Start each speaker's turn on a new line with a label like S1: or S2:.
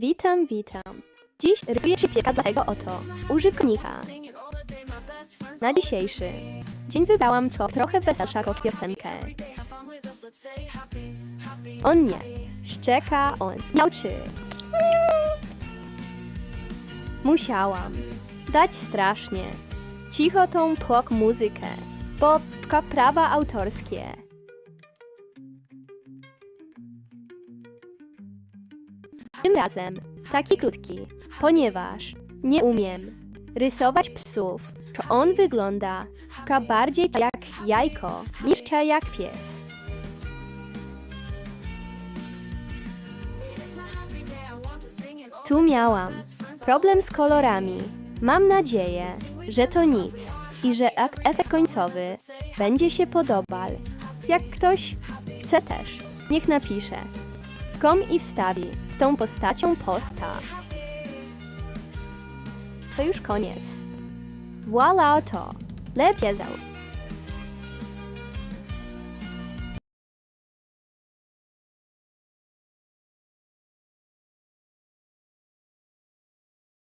S1: Witam, witam. Dziś rysuję dla tego oto użytkownika. Na dzisiejszy dzień wybrałam to trochę weselszą piosenkę. On nie. Szczeka, on miałczy. Musiałam dać strasznie cicho tą płok muzykę, bo prawa autorskie. Tym razem taki krótki, ponieważ nie umiem rysować psów, to on wygląda bardziej jak jajko niż jak pies. Tu miałam problem z kolorami. Mam nadzieję, że to nic i że ek- efekt końcowy będzie się podobał. Jak ktoś chce też, niech napisze kom i wstawi z tą postacią posta. To już koniec. Voilà to. Le piezał.